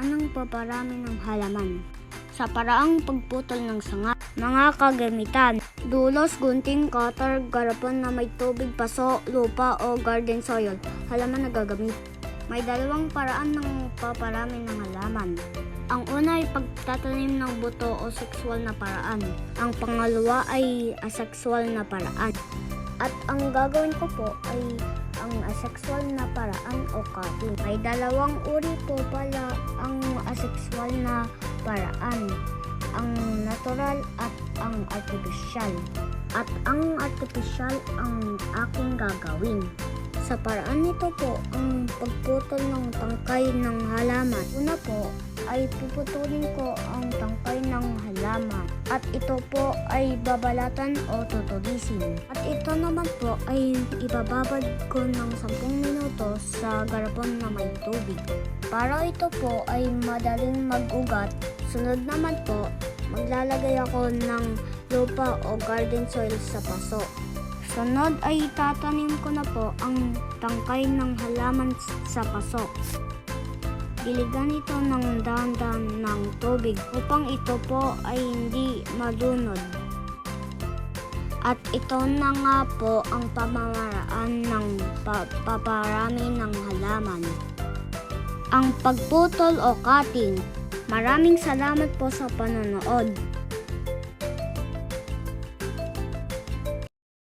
paraan ng paparami ng halaman. Sa paraang pagputol ng sanga, mga kagamitan, dulos, gunting, cutter, garapon na may tubig, paso, lupa o garden soil, halaman na gagamit. May dalawang paraan ng paparami ng halaman. Ang una ay pagtatanim ng buto o sexual na paraan. Ang pangalawa ay asexual na paraan. At ang gagawin ko po ay ang asexual na paraan o cutting. May dalawang uri po pala ang asexual na paraan. Ang natural at ang artificial. At ang artificial ang aking gagawin. Sa paraan nito po, ang pagputol ng tangkay ng halaman. Una po, ay puputulin ko ang tangkay ng halaman. At ito po ay babalatan o tutulisin. At ito naman po ay ibababad ko ng 10 minuto sa garapon na may tubig. Para ito po ay madaling mag-ugat, sunod naman po, maglalagay ako ng lupa o garden soil sa paso. Sunod ay tatanim ko na po ang tangkay ng halaman sa paso. Diligan ito ng dahan-dahan ng tubig upang ito po ay hindi malunod. At ito na nga po ang pamamaraan ng pa- paparami ng halaman. Ang pagputol o cutting. Maraming salamat po sa panonood.